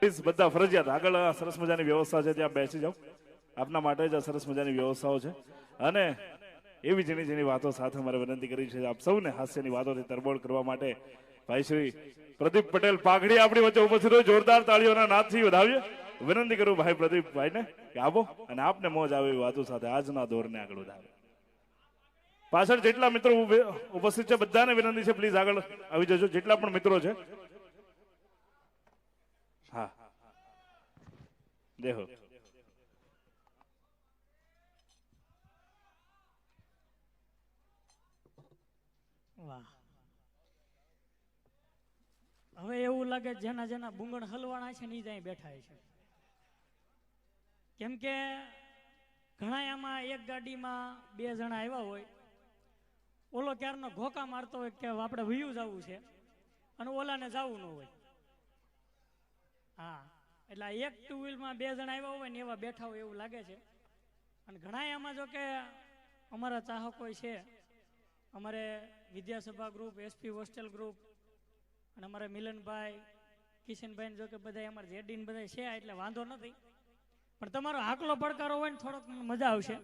Please બધા ફરજિયાત. આગળ સરસ મજાની વ્યવસ્થા છે, ત્યાં બેસી જાઓ. આપના માટે જ સરસ મજાની વ્યવસ્થાઓ છે. અને એવી ઝીણી ઝીણી વાતો સાથે મારે વિનંતી કરી છે, આપ સૌને હાસ્યની વાતોથી તરબોળ કરવા માટે ભાઈ શ્રી પ્રદીપ પટેલ પાઘડી આપણી વચ્ચે ઉપસ્થિત હોય જોરદાર તાળીઓના નાદથી વધાવીએ. વિનંતી કરું ભાઈ પ્રદીપભાઈને કે આવો અને આપને મોજ આવે એવી વાતો સાથે આજના દોરને આગળ વધાવે. પાછળ જેટલા મિત્રો ઉપસ્થિત છે, બધાને વિનંતી છે પ્લીઝ આગળ આવી જજો. જેટલા પણ મિત્રો છે હા. દેહો. વાહ. હવે એવું લાગે જેના જેના બુંગણ હલવાણા છે ને અહીં બેઠા છે. કેમ કે ઘણા આમાં એક ગાડીમાં બે જણા આવ્યા હોય. ઓલો ક્યારનો ઘોકા મારતો હોય કે આપણે વયું જવું છે અને ઓલાને જવું ન હોય. હા. એટલે એક ટુ વ્હીલમાં બે જણા આવ્યા હોય ને એવા બેઠા હોય એવું લાગે છે. અને ઘણા આમાં જો કે અમારા ચાહકો છે. અમારે Vidyasabha group SP hostel group અને અમારે મિલનભાઈ, કિશનભાઈ જો કે બધા અમારે જેડીન બધા છે, એટલે વાંધો નથી. પણ તમારો આકલો પડકારો હોય ને થોડોક મજા આવશે.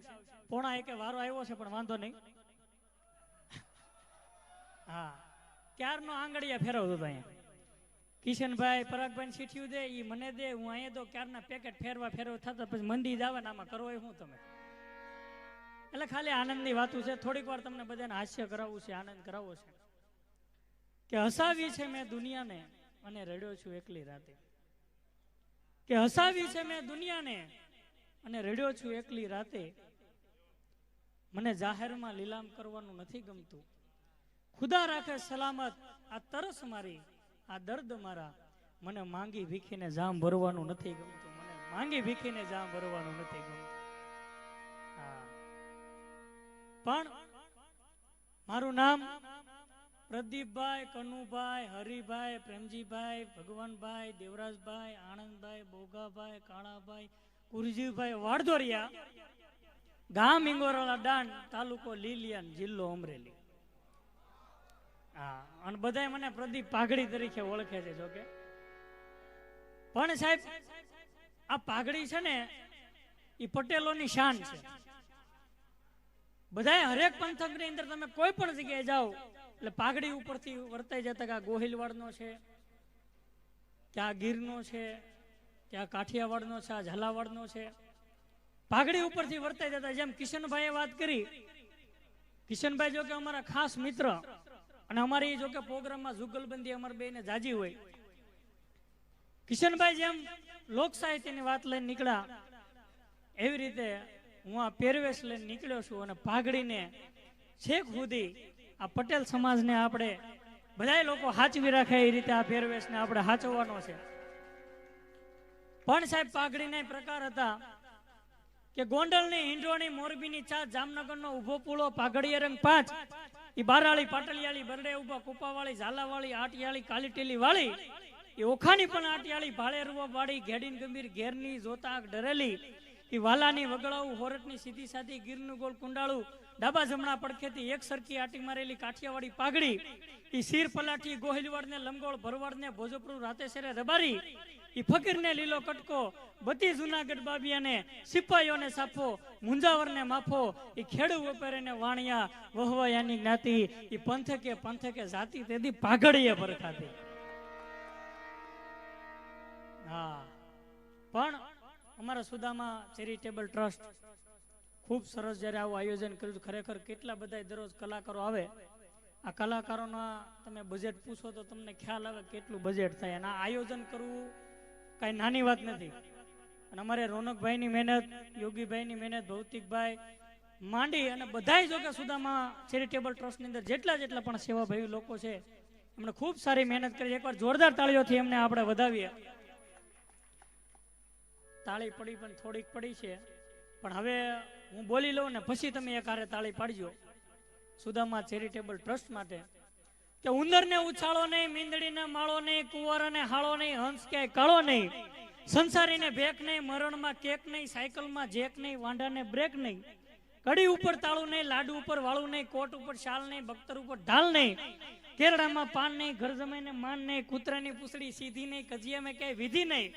પોણા એકે વારો આવ્યો છે, પણ વાંધો નહીં. હા. ક્યારનો આંગળીયા ફેરવતો હતો અહીંયા? કિશનભાઈ પરાગભાઈ શીઠ્યું દે એ મને દે, હું અહીંયા તો ક્યારના પેકેટ ફેરવા ફેરવા થતા પછી મંદી જ ને આમાં કરો શું તમે. એટલે ખાલી આનંદની વાતું છે. થોડીક વાર તમને બધાને હાસ્ય કરાવવું છે, આનંદ કરાવવો છે. કે હસાવી છે મેં દુનિયાને, અને રડ્યો છું એકલી રાતે. કે હસાવી છે મેં દુનિયાને, અને રડ્યો છું એકલી રાતે. મને જાહેરમાં લીલામ કરવાનું નથી ગમતું. ખુદા રાખે સલામત, આ તરસ મારી. આ દર્દ મારા મને માંગી ભીખીને જામ ભરવાનું નથી ગમતું. મને માંગી ભીખીને જામ ભરવાનું નથી ગમતું. પણ મારું નામ પ્રદીપભાઈ, કનુભાઈ, હરિભાઈ, પ્રેમજીભાઈ, ભગવાનભાઈ, દેવરાજભાઈ આનંદભાઈ બોગાભાઈ, કાળાભાઈ, કુરજીભાઈ વાડદોરિયા ગામ ઇંગોરાળા દાંડ તાલુકો લીલિયાન, જિલ્લો અમરેલી. હા અને બધાય મને પ્રદીપ પાઘડી તરીકે ઓળખે છે જોકે પણ સાહેબ, આ પાઘડી છે ને, એ પટેલોની શાન છે. બધાય હરેક પંથકની અંદર તમે કોઈ પણ જગ્યાએ જાઓ, એટલે પાઘડી ઉપરથી વર્તાઈ જતા કે આ ગોહિલવાડનો છે, કે આ ગીરનો છે, કે આ કાઠિયાવાડનો છે, આ ઝાલાવાડનો છે. પાઘડી ઉપરથી વર્તાઈ જતા, જેમ કિશનભાઈએ વાત કરી, કિશનભાઈ જો કે અમારા ખાસ મિત્ર અને અમારી જો કે પ્રોગ્રામમાં જુગલબંધી અમારે બેને જાજી હોય. કિશનભાઈ જેમ લોક સાહિત્યની વાત લઈને નીકળ્યા, એવી રીતે હું આ પહેરવેશ લઈને નીકળ્યો છું અને પાઘડીને છેક સુધી આ પટેલ સમાજને આપણે બધાય લોકો હાચવી રાખે એ રીતે આ પહેરવેશને આપણે હાચવવાનો છે. પણ સાહેબ, પાઘડીના ના પ્રકાર હતા કે ગોંડલની હિંડોણી મોરબીની ચા જામનગરનો ઊભો પૂળો પાઘડીયા રંગ પાંચ એ બારાળી, પાટલિયાળી, બરડે ઊભા, કુપાવાળી, ઝાલાવાળી, આટિયાળી, કાલીટેલી વાળી એ ઓખાની પણ આટિયાળી, ભાળે રૂવા વાળી, ઘેડીન ગંભીર, ઘેરની જોતા ડરેલી એ વાલાની વગડાવું હોરટની સીધી સાધી, ગીરનું ગોળ કુંડાળું, ડાબા જમણા પડખેથી એક સરખી આટી મારેલી કાઠિયાવાડી પાઘડી એ શીર પલાઠી, ગોહિલવાડને લંગોળ ભરવાડ ને ભોજપુર રાતેસરે રબારી ફકીરને લીલો કટકો, બધી જુનાગઢ બાબિયાને સિપાહીઓને સાફો, મુંજાવરને માફો એ ખેડૂ વેપારીને વાણિયા વહવાયાની જ્ઞાતિ એ પંથકે પંથકે જાતિ તેથી પાઘડીએ પરખાતી. હા. પણ અમારા સુદામા ચેરિટેબલ ટ્રસ્ટ ખૂબ સરસ જ્યારે આવું આયોજન કર્યું ખરેખર કેટલા બધા દરરોજ કલાકારો આવે. આ કલાકારોના તમે બજેટ પૂછો તો તમને ખ્યાલ આવે કેટલું બજેટ થાય. અને આ આયોજન કરવું કાંઈ નાની વાત નથી. અને અમારે રોનકભાઈની મહેનત, યોગીભાઈની મહેનત, ભૌતિકભાઈ, માંડી અને બધાય જોકે સુદામા ચેરિટેબલ ટ્રસ્ટની અંદર જેટલા જેટલા પણ સેવાભાવી લોકો છે, એમણે ખૂબ સારી મહેનત કરી. એકવાર જોરદાર તાળીઓથી એમને આપણે વધાવીએ. તાળી પડી પણ થોડીક પડી છે. પણ હવે હું બોલી લઉં ને પછી તમે એક હારે તાળી પાડજો. સુદામા ચેરિટેબલ ટ્રસ્ટ માટે કે ઉંદરને ઉછાળો નહીં, મીંદડીને માળો નહીં, કુંવરને હાળો નહીં, હંસ કે કાળો નહીં. સંસારીને ભેક નહીં, મરણમાં કેક નહીં, સાયકલમાં જેક નહીં, વાંઢાને બ્રેક નહીં. કડી ઉપર તાળું નહીં, લાડુ ઉપર વાળું નહીં, કોટ ઉપર શાલ નહીં બખ્તર ઉપર ઢાલ નહીં. કેરળામાં પાન નહીં ઘર જમાઈને માન નહીં, કૂતરાની પૂછડી સીધી નહીં, કજિયામાં ક્યાંય વિધિ નહીં.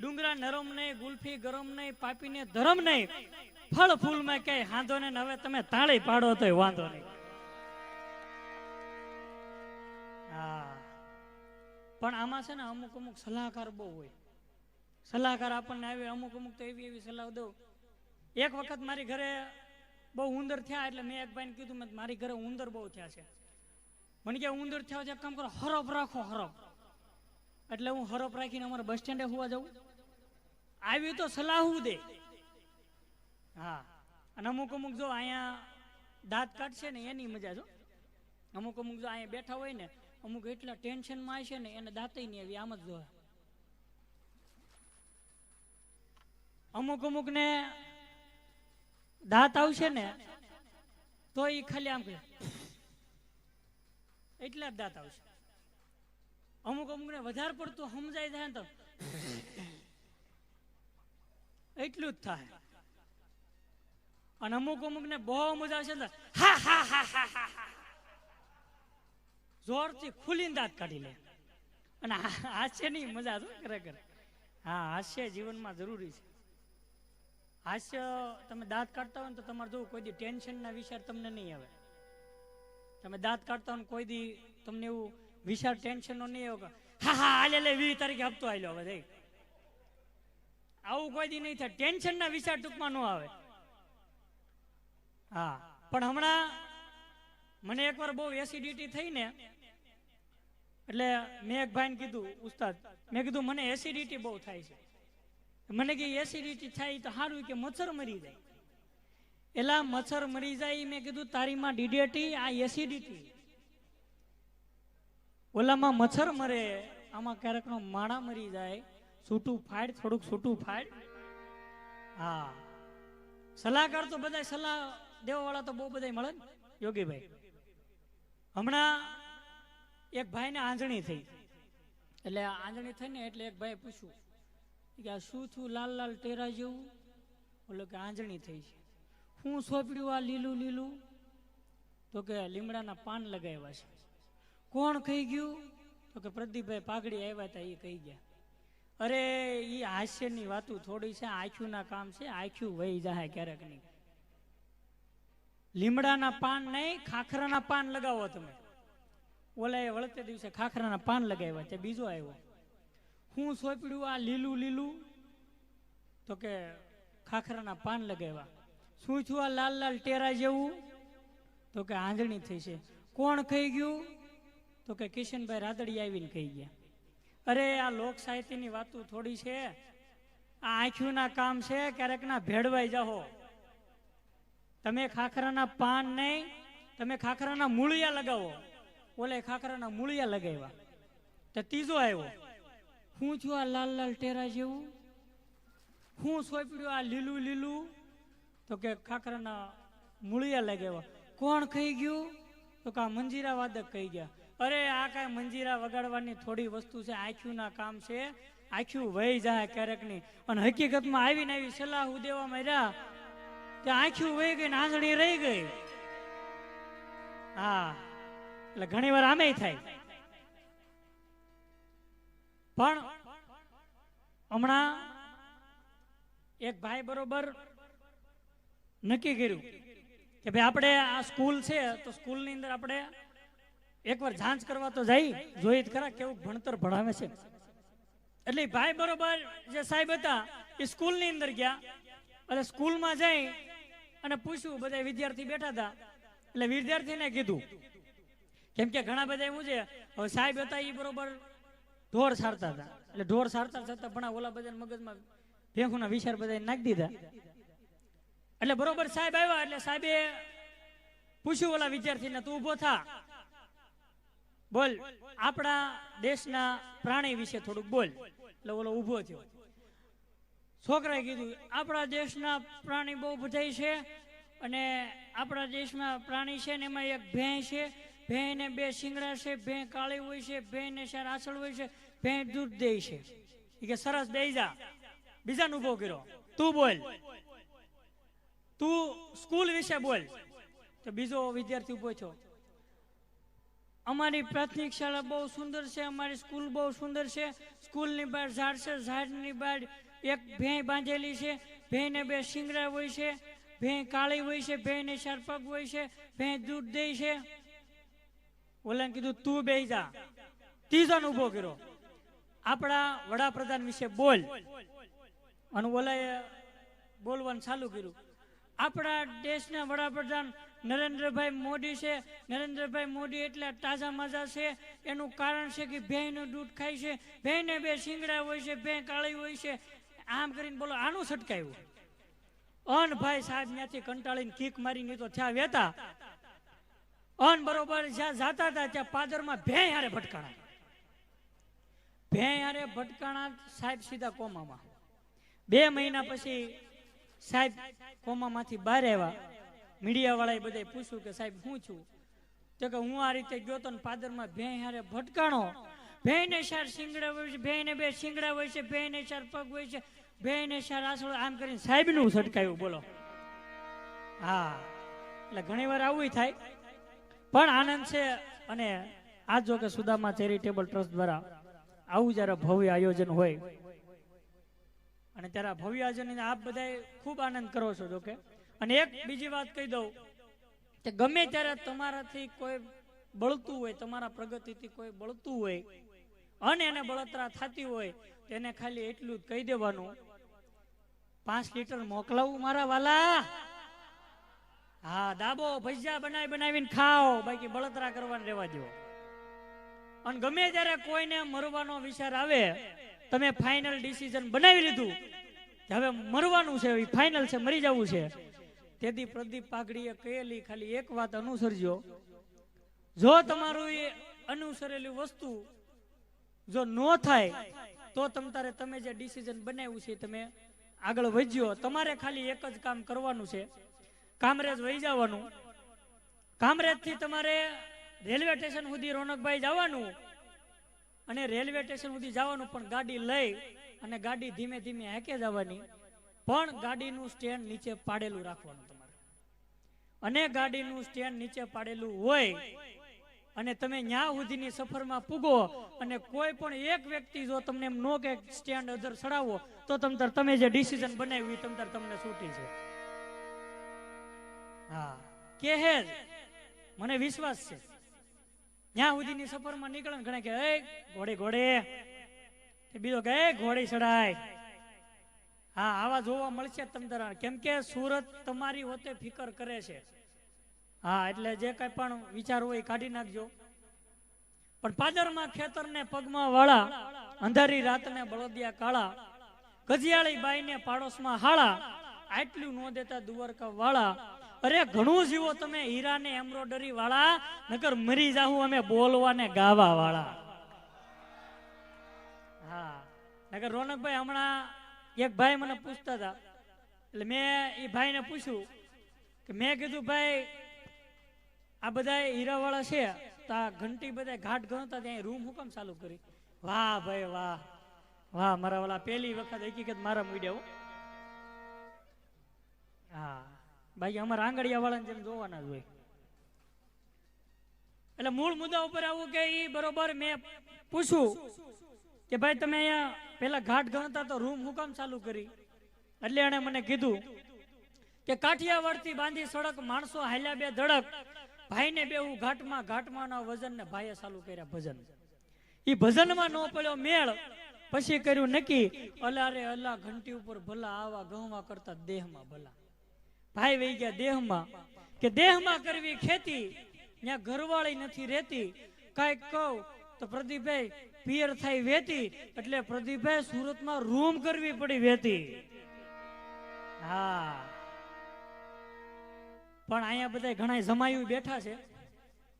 ડુંગરા નરમ નહીં, ગુલ્ફી ગરમ નહીં, પાપીને ધરમ નહીં. ફળ ફૂલમાં ક્યાંય હાંધો ને હવે તમે તાળી પાડો તોય વાંધો નહીં. હા. પણ આમાં છે ને અમુક અમુક સલાહકાર બહુ હોય. સલાહકાર આપણને આવે, અમુક અમુક તો એવી એવી સલાહ દઉં. એક વખત મારી ઘરે બહુ ઉંદર થયા એટલે મેં એક ભાઈને કીધું મેં મારી ઘરે ઉંદર બહુ થયા છે. મને કે, ઉંદર થયા છે? કામ કરો હરફ રાખો હરફ એટલે હું હરફ રાખીને અમારે બસ સ્ટેન્ડે હોવા જાઉં. આવી તો સલાહ દે. હા. અને અમુક અમુક જો અહીંયા દાંત કાઢશે ને, એની મજા જો. અમુક અમુક જો અહીંયા બેઠા હોય ને અમુક એટલા ટેન્શનમાં છે ને એને દાંતય નહીં આવી આમ જ જોવે. અમુક અમુક ને દાંત આવશે ને તો એ ખાલી આમ એટલા જ દાંત આવશે. અમુક અમુક ને વધારે પડતું સમજાય જાય ને તો એટલું જ થાય. અને અમુક અમુક ને બહુ મજા આવશે હા હા હા હા હા. જોરથી ખુલીને દાંત કાઢી લે. અને હાસ્યની મજા છે ખરેખર. હા, હાસ્ય જીવનમાં જરૂરી છે. હાસ્ય તમે દાંત કાઢતા હોય ને તો તમારે જોવું કોઈ દી ટેન્શનના વિચાર તમને નહીં આવે. તમે દાંત કાઢતા હોય ને કોઈ દી તમને એવું વિચાર ટેન્શનનો નહીં આવે હા હા આલે લે, વી તારીખે હપ્તો આવ્યો હવે જઈ આવું કોઈ દી નહીં થાય. ટેન્શનના વિચાર ટૂંકમાં ન આવે. હા, પણ હમણાં મને એકવાર બહુ એસિડિટી થઈ ને એટલે મેં એક ભાઈને કીધું, ઉસ્તાદ, મેં કીધું, મને એસિડિટી બહુ થાય છે. મને કે એસિડિટી થાય તો સારું કે મચ્છર મરી જાય. એલા મચ્છર મરી જાય મેં કીધું તારીમાં ડીડેટી આ એસિડિટી ઓલામાં મચ્છર મરે, આમાં ક્યારેક નો માણા મરી જાય છૂટું ફાડ, થોડુંક છૂટું ફાડ. હા. સલાહકાર તો બધા સલાહ દેવા વાળા તો બહુ બધા મળે ને? યોગીભાઈ. હમણાં એક ભાઈને આંજણી થઈ. એટલે આંજણી થઈ ને એટલે એક ભાઈ પૂછ્યું કે આ શું થયું, લાલ લાલ ટેરા જેવું? ઓલો કે આંજણી થઈ છે. હું સોંપડ્યું આ લીલું લીલું? તો કે લીમડાના પાન લગાવ્યા છે. કોણ કહી ગયું? તો કે પ્રદીપભાઈ પાઘડી આવ્યા હતા એ કહી ગયા. અરે એ હાસ્યની વાતું થોડી છે આખ્યુંના કામ છે આખ્યું વહી જાય ક્યારેક નહીં લીમડાના પાન નહીં, ખાખરાના પાન લગાવો તમે. ઓલા એ વળતે દિવસે ખાખરાના પાન લગાવ્યા તે બીજો આવ્યો. હું સોંપડ્યું આ લીલું લીલું, તો કે ખાખરાના પાન લગાવ્યા. શું છું આ લાલ લાલ ટેરા જેવું? તો કે આંધણી થઈ છે. કોણ ખાઈ ગયું? તો કે કિશનભાઈ રાદડી આવીને કહી ગયા. અરે, આ લોક સાહિત્યની વાતો થોડી છે. આ આંખ્યુંના કામ છે ક્યારેક ના ભેળવાઈ જાઓ તમે ખાખરાના પાન નહીં, તમે ખાખરાના મૂળિયા લગાવો. ઓલે ખાખરાના મૂળિયા લગાવ્યા. તો ત્રીજો આવ્યો. હું છું આ લાલ લાલ ટેરા જેવું? હું સોંપડ્યું આ લીલું લીલું? તો કે ખાખરાના મૂળિયા લગાવ્યા. કોણ કહી ગયું? તો કે આ મંજીરા વાદક કહી ગયા. અરે, આ કાંઈ મંજીરા વગાડવાની થોડી વસ્તુ છે, આખ્યુંના કામ છે. આખ્યું વહી જાય ક્યારેકની અને હકીકતમાં આવીને આવી સલાહ દેવા માંડ્યા. કે આંખી વહી ગઈ ને આંધળી રહી ગઈ. હા, એટલે ઘણી વાર આમે થાય. પણ હમણાં એક ભાઈ બરોબર નક્કી કર્યું કે ભાઈ આપણે આ સ્કૂલ છે, તો સ્કૂલની અંદર આપણે એકવાર જાંચ કરવા તો જઈ, જોઈ ખરા કેવું ભણતર ભણાવે છે. એટલે ભાઈ બરોબર જે સાહેબ હતા, એ સ્કૂલની અંદર ગયા. એટલે સ્કૂલમાં જઈ અને પૂછ્યું બધા વિદ્યાર્થી બેઠા હતા એટલે વિદ્યાર્થીને કીધું, કેમ કે ઘણા બધા એવું છે, હવે સાહેબ હતા એ બરોબર ઢોર સારતા હતા એટલે ઢોર સારતા છતાં પણ ઓલા બધા મગજમાં ભેખુના વિચાર બધા નાખી દીધા. એટલે બરોબર સાહેબ આવ્યા, એટલે સાહેબે પૂછ્યું ઓલા વિદ્યાર્થીને, તું ઊભો થા. બોલ, આપણા દેશના પ્રાણી વિશે થોડુંક બોલ. એટલે ઓલો ઊભો થયો. છોકરાએ કીધું, આપણા દેશના પ્રાણી બહુ બધા છે અને આપણા દેશમાં પ્રાણી છે ને એમાં એક ભેં છે. ભેં ને બે શિંગડા છે ભેં કાળી હોય છે ભેં ને ચાર આસળ હોય છે ભેં દૂધ દે છે. કે, સરસ દઈ જા. બીજાને ઊભો કર્યો. તું બોલ. તું સ્કૂલ વિશે બોલ. તો બીજો વિદ્યાર્થી ઊભો થયો. અમારી પ્રાથમિક શાળા બહુ સુંદર છે, અમારી સ્કૂલ બહુ સુંદર છે. સ્કૂલની બહાર ઝાડ છે, ઝાડની બહાર એક ભેંય બાંધેલી છે ભેંને બે શિંગડા હોય છે, ભેંય કાળી હોય છે ભેંને ચાર પગ હોય છે, ભેંય દૂધ દે છે. ઓલાને કીધું, તું બે જા. ત્રીજાને ઊભો કર્યો. આપણા વડાપ્રધાન વિશે બોલ. અને ઓલાએ બોલવાનું ચાલુ કર્યું. આપણા દેશના વડાપ્રધાન નરેન્દ્રભાઈ મોદી છે. નરેન્દ્રભાઈ મોદી એટલે તાજા મજા છે. એનું કારણ છે કે ભેંનું દૂધ ખાય છે. ભેંને બે શિંગડા હોય છે ભેં કાળી હોય છે. આમ કરીને બોલો, આનું છટકાયું અન ભાઈ સાહેબ ત્યાંથી કંટાળીને કીક મારીને તો થયા વેતા અન બરોબર જ્યાં જાતા હતા ત્યાં પાદરમાં ભેં હારે ભટકાણા. ભેં હારે ભટકાણા સાહેબ સીધા કોમામાં. બે મહિના પછી સાહેબ કોમામાંથી બહાર આવ્યા. મીડિયા વાળાએ બધાએ પૂછ્યું કે સાહેબ હું છું? તો કે હું આ રીતે ગયો તો ને પાદરમાં ભેં હારે ભટકાણો. ભેંને ચાર શિંગડા હોય છે ભેંને બે શિંગડા હોય છે ભેંને ચાર પગ હોય છે. અને આયોજન હોય, અને ત્યારે ભવ્ય આયોજન આપ બધા ખૂબ આનંદ કરો છો જોકે અને એક બીજી વાત કહી દઉં, કે ગમે ત્યારે તમારાથી કોઈ બળતું હોય, તમારા પ્રગતિથી કોઈ બળતું હોય, અને એને બળતરા થતી હોય, તેને ખાલી એટલું જ કહી દેવાનું પાંચ લીટર મોકલાવું મારા વાલા? હા, દાબો, ભજીયા બનાવી બનાવીને ખાઓ. બાકી બળતરા કરવાને રહેવા દો અને ગમે ત્યારે કોઈને મરવાનો વિચાર આવે, તમે ફાઇનલ ડિસિઝન બનાવી લીધું, કે હવે મરવાનું છે ફાઇનલ છે, મરી જવું છે. તેથી પ્રદીપ પાઘડીએ કહેલી ખાલી એક વાત અનુસરજો. જો તમારું એ અનુસરેલી વસ્તુ જો ન થાય, તો તમ તારે તમે જે ડિસિઝન બનાવ્યું છે તમે આગળ વધ્યો, તમારે ખાલી એક જ કામ કરવાનું છે. કામરેજ વહી જવાનું. કામરેજથી તમારે રેલવે સ્ટેશન સુધી રોનકભાઈ જવાનું અને રેલવે સ્ટેશન સુધી જવાનું પણ ગાડી લઈ અને ગાડી ધીમે ધીમે હેકે જવાની. પણ ગાડીનું સ્ટેન્ડ નીચે પાડેલું રાખવાનું તમારે. અને ગાડીનું સ્ટેન્ડ નીચે પાડેલું હોય અને તમે ન્યા સુધીની સફરમાં પૂગો અને કોઈ પણ એક વ્યક્તિ જો તમને એમ નો કે સ્ટેન્ડ અધર ચડાવો તો તમ તમે જે ડિસિઝન બનાવ્યું એ તમતર તમને છૂટી છે. હા. કે હે મને વિશ્વાસ છે. ત્યાં સુધીની સફરમાં નીકળે ઘણા કે એ ઘોડે ઘોડે. બીજો કે "એ, ઘોડી ચડાય. હા આવા જોવા મળશે તમતર કેમ કે સુરત તમારી હોતે ફિકર કરે છે. હા, એટલે જે કઈ પણ વિચાર હોય કાઢી નાખજો. પણ પાદરમાં ખેતરને પગમાં વાળા, અંધારી રાતને બળદિયા કાળા, ગજિયાળી બાઈને પાડોશમાં હાળા, આટલું ન દેતા દુવરકા વાળા, અરે ઘણું જીવો તમે હીરા ને એમ્બ્રોડરી વાળા, નકર મરી જાહું અમે બોલવા ને ગાવા વાળા. હા, નકર રોનકભાઈ હમણાં એક ભાઈ મને પૂછતા હતા. એટલે મેં એ ભાઈને પૂછ્યું કે મેં કીધું, ભાઈ આ બધા હીરાવાળા છે. તો ઘંટી બધા ઘાટ ગણતા ત્યાં રૂમ હું ચાલુ કરી. વાહ ભાઈ વાહ. વાહ, મારા વાલા પહેલી વખત હકીકત મારા મીડિયા હા. બાકી અમારા આંગળિયા વાળાને જેમ જોવાના જ હોય. એટલે મૂળ મુદ્દા ઉપર આવું કે એ બરોબર મેં પૂછ્યું કે ભાઈ તમે અહીંયા પેલા ઘાટ ગણતા તો રૂમ હું ચાલુ કરી. એટલે એણે મને કીધું કે કાઠિયાવાડથી બાંધી સડક માણસો હાલ્યા બે ધડક. ભાઈને બેવું ઘાટમાં ઘાટમાંના વજન ને ભાઈએ ચાલુ કર્યા ભજન. ઈ ભજનમાં ન પડ્યો મેળ. પછી કર્યું નક્કી અલા અલા ઘંટી ઉપર ભલા આવા ગહવા કરતા દેહમાં ભલા. ભાઈ વહી ગયા દેહમાં, કે દેહમાં કરવી ખેતી ત્યાં ઘરવાળી નથી રહેતી. કાંઈક કહું તો પ્રદીપભાઈ, પિયર થાય વેતી, એટલે પ્રદીપભાઈ સુરતમાં રૂમ કરવી પડી વેતી. હા. પણ અહીંયા બધા ઘણા જમાયું બેઠા છે.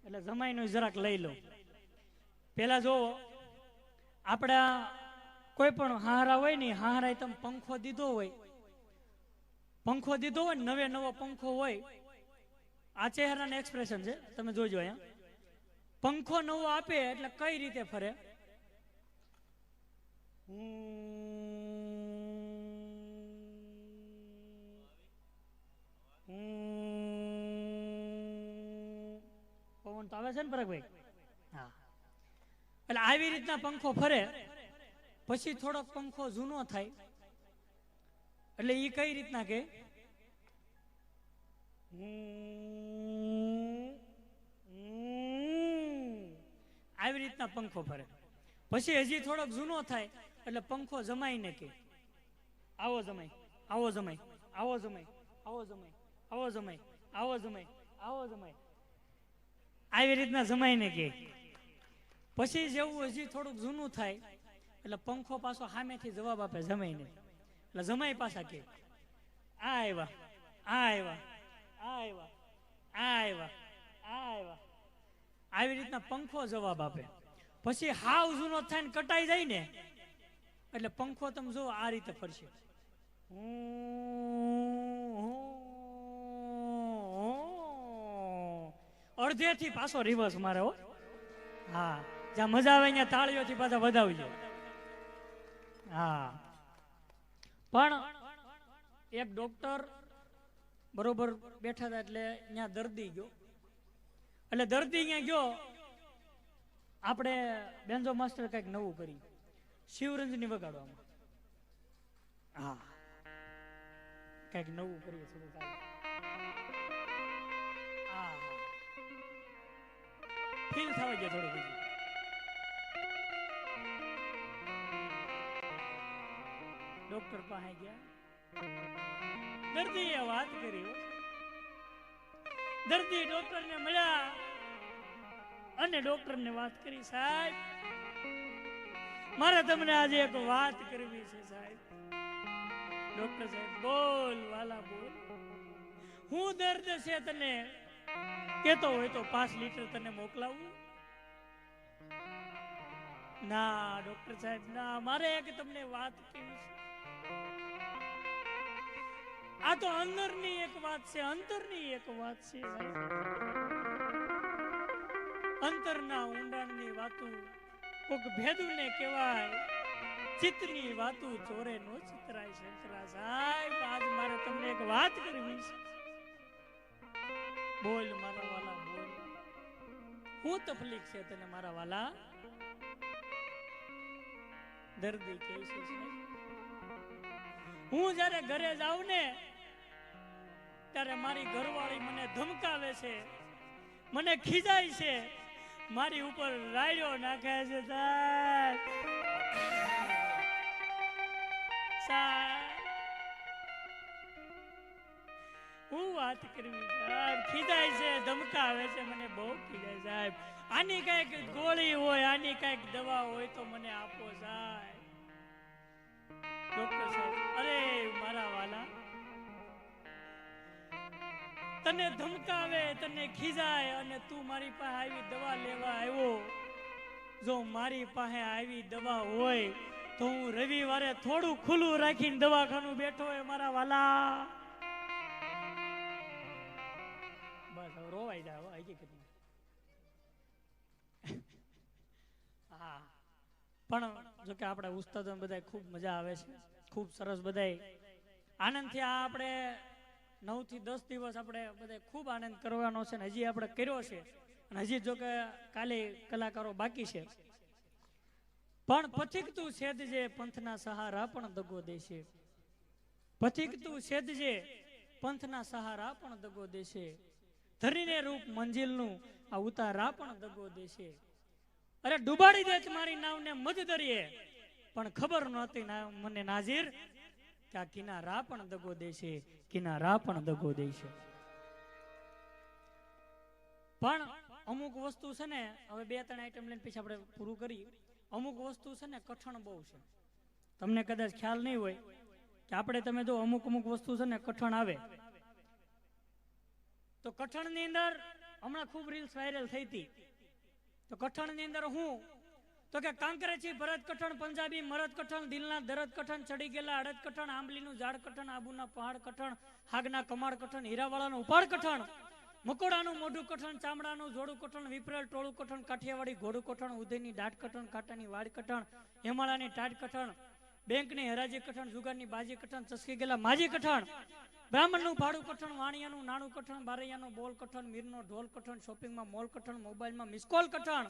એટલે જમાઈનું જરાક લઈ લો. પેલા જો આપણા કોઈ પણ હારા હોય ને હારા તમે પંખો દીધો હોય, પંખો દીધો હોય નવે નવો પંખો હોય, આ ચહેરાના એક્સપ્રેશન છે. તમે જોજો અહીંયા. પંખો નવો આપે એટલે કઈ રીતે ફરે? પવન તો આવે છે ને પરાગભાઈ એટલે આવી રીતના પંખો ફરે પછી થોડોક પંખો જૂનો થાય. એટલે એ કઈ રીતના કે? આવી રીતના પંખો ફરે. પછી હજી થોડોક જૂનો થાય એટલે પંખો જમાઈને કે. આવો જમાય આવો જમાય આવો જમાય આવો જમાય આવો જમાય આવો જમાય આવો જમાય આવી રીતના જમાઈને કે. પછી જેવું હજી થોડુંક જૂનું થાય, એટલે પંખો પાછો સામેથી જવાબ આપે જમાઈને. એટલે જમાઈ પાછા કે, આ આવ્યા આ આવ્યા આ આવ્યા આ આવ્યા આ આવ્યા આવી રીતના પંખો જવાબ આપે. પછી હાવ જૂનો થાય ને કટાઈ જાય ને, એટલે પંખો તમે જો આ રીતે ફરશે. અડધેથી પાછો રિવર્સ મારે હો. જ્યાં મજા આવે ત્યાં તાળીઓથી પાછા વધાવજો. હા. પણ એક ડોક્ટર બરોબર બેઠા હતા એટલે ત્યાં દર્દી ગયો. એટલે દર્દી અહીંયા ગયો. આપણે બેન્જો માસ્ટર કંઈક નવું કરી શિવરંજની વગાડવામાં. હા. કંઈક નવું કરીએ થોડું હા. ફીલ થવા ગયો થોડું બીજું ડોક્ટર પાસે ગયા. દર્દીએ વાત કરી દર્દી ડોક્ટર ને મળ્યા અને ડોક્ટર ને વાત કરી, સાહેબ, મારે તમને આજે એક વાત કરવી છે, સાહેબ. ડોક્ટર સાહેબ, બોલ, વાલા, બોલ. હું દર્દ છે તને કેતો હોય તો પાંચ લીટર તને મોકલાવું. ના, ડોક્ટર સાહેબ, ના, મારે તમને વાત કેવી છે? આ તો અંદરની એક વાત છે, અંતરની એક વાત છે. અંતરના ઊંડાણની વાતો કોક ભેદુને કહેવાય ચિત્તની વાતો ચોરે નો ચિતરાય, શંકરા સાહેબ, આજ મારે તમને એક વાત કરવી છે. બોલ, મારા વાલા, બોલ. હું તકલીફ છે તને, મારા વાલા? દર્દી કે છે હું જ્યારે ઘરે જાઉં ને, ત્યારે મારી ઘરવાળી મને ધમકાવે છે, મને ખીજાય છે, મારી ઉપર રાયડો નાખે છે, સાહેબ. સાહેબ હું વાત કરવી સાહેબ? ખીજાય છે ધમકાવે છે, મને બહુ ખીજાય સાહેબ. આની કંઈક ગોળી હોય, આની કંઈક દવા હોય તો મને આપો સાહેબ, અરે મારા વાલા. તને ધમકાવે, તને ખીજાય અને તું મારી પાસે આવી દવા લેવા આવ્યો. જો મારી પાસે આવી દવા હોય તો હું રવિવારે થોડું ખુલ્લું રાખીને દવાખાનું બેઠો હોય, મારા વાલા. પણ જો કે આપણા ઉસ્તાદો બધા ખૂબ મજા આવે છે, ખૂબ સરસ બધાય. આનંદથી આ આપણે નવથી દસ દિવસ આપણે બધા ખૂબ આનંદ કરવાનો છે હજી આપણે કર્યો છે. અને હજી જો કે કાલે કલાકારો બાકી છે. પણ પથિકતું છેદજે પંથના સહારા પણ દગો દેશે. પથિકતું છેદજે પંથના સહારા પણ દગો દેશે. ધરીને રૂપ મંજિલનું આ ઉતારા પણ દગો દેશે. અરે ડુબાડી દે મારી નાવને મધ પણ ખબર નહોતી મને નાજીર કે આ કિનારા પણ દગો દેશે કિનારા પણ દગો દેશે પણ અમુક વસ્તુ છે ને, હવે બે ત્રણ આઈટમ લઈને પછી આપણે પૂરું કરી અમુક વસ્તુ છે ને કઠણ બહુ છે. તમને કદાચ ખ્યાલ નહીં હોય કે આપણે તમે જો અમુક અમુક વસ્તુ છે ને કઠણ આવે. તો કઠણની અંદર હમણાં ખૂબ રીલ્સ વાયરલ થઈ હતી. તો કઠણની અંદર હું? તો કે કાંકરેચી ભરત કઠણ, પંજાબી, મરદ કઠણ, દિલના દરદ કઠણ, ચડી ગયેલા અડદ કઠણ, આંબલીનું ઝાડ કઠણ, આબુના પહાડ કઠણ, હાગના કમાડ કઠણ, હીરાવાળાનું ઉપાડ કઠણ, મકોડાનું મોઢું કઠણ, ચામડાનું જોડું કઠણ, વિપરેલ ટોળું કઠણ, કાઠિયાવાડી ઘોડું કઠણ ઉદયની દાઢ કઠણ કાંટાની વાડ કઠણ, હેમાળાની ટાટ કઠણ બેંકની હરાજી કઠણ, જુગારની બાજી કઠણ, ચસકી ગયેલા માજી કઠણ, બ્રાહ્મણનું ભાડું કઠણ, વાણિયાનું નાણું કઠણ, બારૈયાનું બોલ કઠણ, મીરનો ઢોલ કઠણ, શોપિંગમાં મોલ કઠણ, મોબાઈલમાં મિસકોલ કઠણ,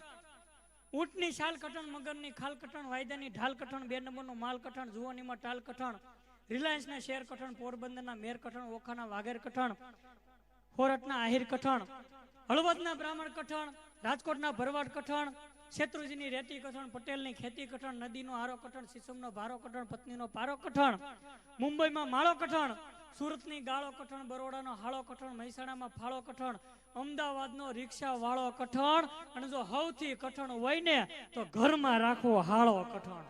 ઊંટની શાલ કઠણ મગરની ખાલ કઠણ, વાયદાની ઢાલ કઠણ, બે નંબરનું માલ કઠણ જુવાનીમાં ટાલ કઠણ, રિલાયન્સના શેર કઠણ, પોરબંદરના મેર કઠણ, ઓખાના વાઘેર કઠણ ખોરટના આહિર કઠણ, હળવદના બ્રાહ્મણ કઠણ, રાજકોટના ભરવાડ કઠણ શેત્રુજીની રેતી કઠણ, પટેલની ખેતી કઠણ, નદીનો આરો કઠણ સિસમનો ભારો કઠણ, પત્નીનો પારો કઠણ, મુંબઈમાં માળો કઠણ, સુરતની ગાળો કઠણ, બરોડાનો હાળો કઠણ, મહેસાણામાં ફાળો કઠણ, અમદાવાદનો રિક્ષા વાળો કઠણ, અને જો હવથી કઠણ હોય ને, તો ઘરમાં રાખવો હાળો કઠણ.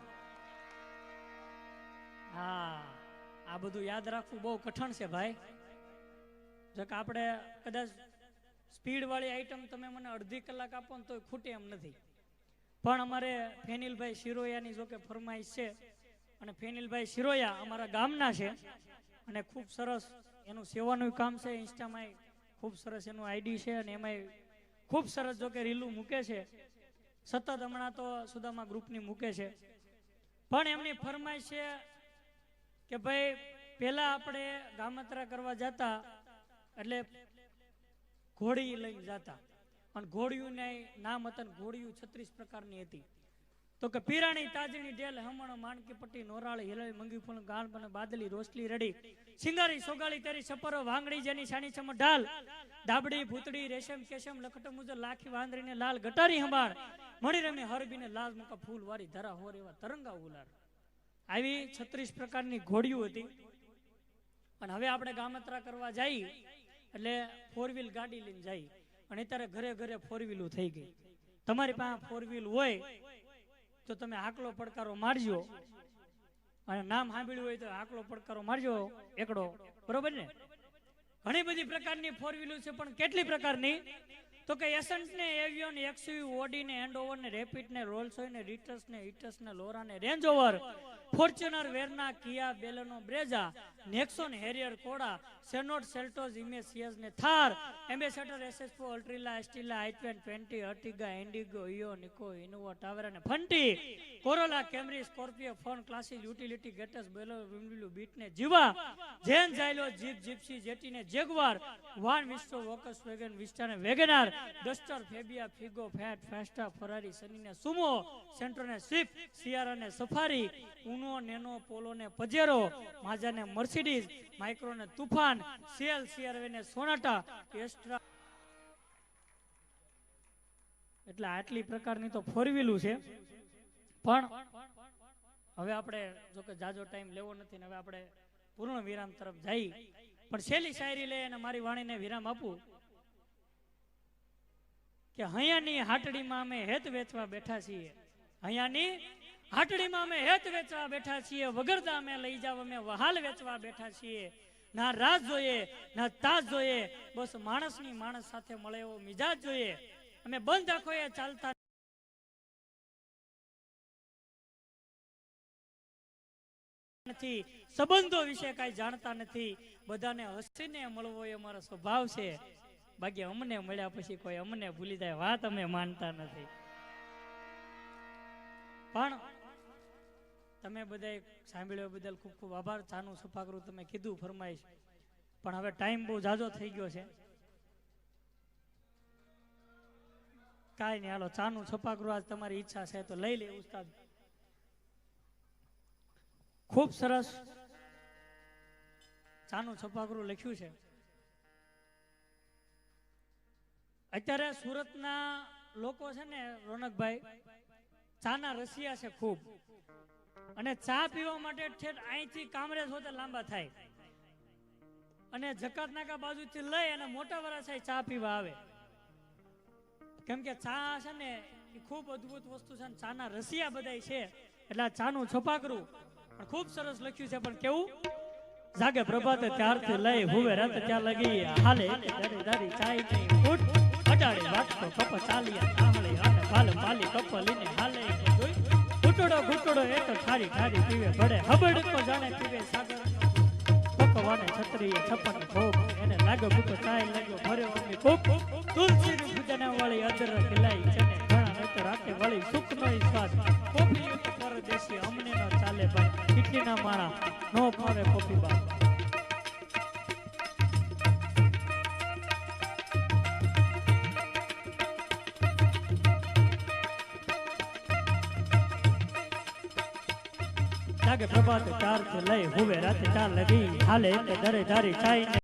હા, આ બધું યાદ રાખવું બહુ કઠણ છે ભાઈ. જો કે આપણે કદાચ સ્પીડ વાળી આઈટમ તમે મને અડધી કલાક આપો ને તો ખૂટે એમ નથી. પણ અમારે ફેનિલભાઈ શિરોયાની જોકે ફરમાઈશ છે અને ફેનિલભાઈ શિરોયા અમારા ગામના છે અને ખૂબ સરસ એનું સેવાનું કામ છે ઇન્સ્ટામાં ખૂબ સરસ એનું આઈડી છે અને એમાં ખૂબ સરસ જોકે રીલું મૂકે છે. સતત હમણાં તો સુદામા ગ્રુપની મૂકે છે. પણ એમની ફરમાઈશ છે કે ભાઈ પહેલા આપણે ગામત્રા કરવા જતા એટલે ઘોડી લઈને જતા. અને ઘોડિયું નામ હતા ઘોડિયું છત્રીસ પ્રકારની હતી. તો કે પીરાણી, તાજણી ઢેલ હમણ, માણકી પટ્ટી, નોરાળી, હિલાવી મંગી ફૂલ ગાળ બને, બાદલી, રોસલી, રડી. સિંગારી સોગાળી, તેરી, સપરો, વાંગડી, જેની સાની છમ ઢાલ. દાબડી, ભૂતડી, રેશમ, કેશમ, લખટ, મુજબ, લાખી, વાંદરીને લાલ ગટારી હંબાળ. મણી રમી, હરબીને લાલ મુકા ફૂલ વારી ધરા હોર એવા તરંગા ઉલાર આવી છત્રીસ પ્રકારની ઘોડીઓ હતી. અને હવે આપણે ગામત્રા કરવા જઈ, એટલે ફોર વ્હીલ ગાડી લઈને જઈ. અને અત્યારે ઘરે ઘરે ફોર વ્હીલું થઈ ગઈ. તમારી પાસે ફોર વ્હીલ હોય તો તમે આકલો પડકારો મારજો. અને નામ સાંભળ્યું હોય તો આકલો પડકારો મારજો એકડો. બરોબર ને? ઘણી બધી પ્રકારની ફોર વ્હીલો છે, પણ કેટલી પ્રકારની? તો કે એસન્ટ ને એવિયોન એક્સયુવી ઓડી ને એન્ડોવર ને રેપિડ ને રોલ્સ ને રીટર્સ ને હિટસ ને લોરા ને Range Rover Fortuner Verna Kia Baleno Brezza, Nexon Harrier Skoda, Sonet Seltos Amaze Ciaz ને થાર, એમ્બેસેડર એસએસ4 અલ્ટ્રીલા, Estilo i ten twenty, Ertiga, Indigo, Eeco, નિકો, Innova, tower અને ફંટી, કોરોલા કેમરી સ્કોર્પિયો, ફોન, ક્લાસિક, યુટિલિટી, ગેટસ, બેલો વિમ્બલુ Beat ને જીવા, Zen Xylo jeep Gypsy Jetta ને Jaguar, van, વિસ્ટો, વોકસ, વેગન વિસ્ટા ને Wagon R, Duster, Fabia, Figo, Fiat, Fiesta, Ferrari Sunny ને સુમો સેન્ટ્રો ને સ્વિફ્ટ સિયારા ને સફારી ઉનો નેનો, પોલો ને પજેરો માજા ને મર્સિડીઝ, માઇક્રો ને તુફાન, સેલ, સીઆરવે ને સોનાટા એસ્ટ્રા એટલે આટલી પ્રકારની તો ફોર વ્હીલું છે. પણ હવે આપણે જો કે જાજો ટાઈમ લેવો નથી ને હવે આપણે પૂર્ણ વિરામ તરફ જઈ. પણ છેલ્લી શાયરી લઈ અને મારી વાણીને વિરામ આપું કે હૈયાની હાટડીમાં અમે હેત વેચવા બેઠા છીએ. હૈયાની હાટડીમાં અમે હેત વેચવા બેઠા છીએ, વગરદા અમે લઈ જાવ, અમે વહાલ વેચવા બેઠા છીએ. ના રાજ જોઈએ, ના તાજ જોઈએ, બસ માણસની માણસ સાથે મળે એવો મિજાજ જોઈએ. અમે બંધ આંખો એ ચાલતા નથી. સંબંધો વિશે કઈ જાણતા નથી. બધાને હસીને મળવો એ અમારો સ્વભાવ છે. બાકી અમને મળ્યા પછી કોઈ અમને ભૂલી જાય, વાત અમે માનતા નથી. પણ તમે બધા સાંભળ્યો બદલ ખૂબ ખૂબ આભાર. ચાનું સફાકરું તમે કીધું, ફરમાઈશ. પણ હવે ટાઈમ બહુ જાજો થઈ ગયો છે. કાંઈ નહીં, હાલો ચાનું છપાકરું આજ તમારી ઈચ્છા છે તો લઈ લે ઉસ્તાદ. ખૂબ સરસ ચાનું છપાકરું લખ્યું છે. અત્યારે સુરતના લોકો છે ને રોનકભાઈ ચાના રસિયા છે ખૂબ. અને ચા પીવા માટે ઠેઠ અહીંથી કામરેજ હોતે લાંબા થાય. અને જકાત બાજુથી લઈ અને મોટા વરાસાઈ ચા પીવા આવે. કેમ કે ચા છે ને એ ખૂબ અદ્ભુત વસ્તુ છે ચાના રસિયા બધાય છે. એટલે ચાનું છપાકરું. પણ ખૂબ સરસ લખ્યું છે, પણ કેવું? જાગે પ્રભાતે ત્યારથી લઈ, હુવે રાત ત્યાં લગી, હાલે, દારી દારી, ચાઈ ઉઠ ફૂટ વાત તો કપ, ચાલિયા સાંભળી ભાલ માલી કપ લીને હાલે જોઈ. ઘૂંટડો ઘૂંટડો એ તો ઠારી ઠારી પીવે ભડે હબડ તો જાણે પીવે સાગર. પકવાને છત્રીએ છપ્પન ભોગ. એને લાગ્યો ભૂકો ચાય લાગ્યો ભર્યો અમી ખૂબ તુલસી નું પૂજના વાળી અદર ખિલાઈ છે ને ઘણા ને તો રાતે વળી સુખ નો સ્વાદ કોફી પરદેશી અમને નો ચાલે ભાઈ કેટલી ના માણા નો ભાવે કોફી બા જાગે પ્રભાત ચારથી લઈ હુવે રાતે ચાર લગી હાલે એક દરે ધારી છાઈ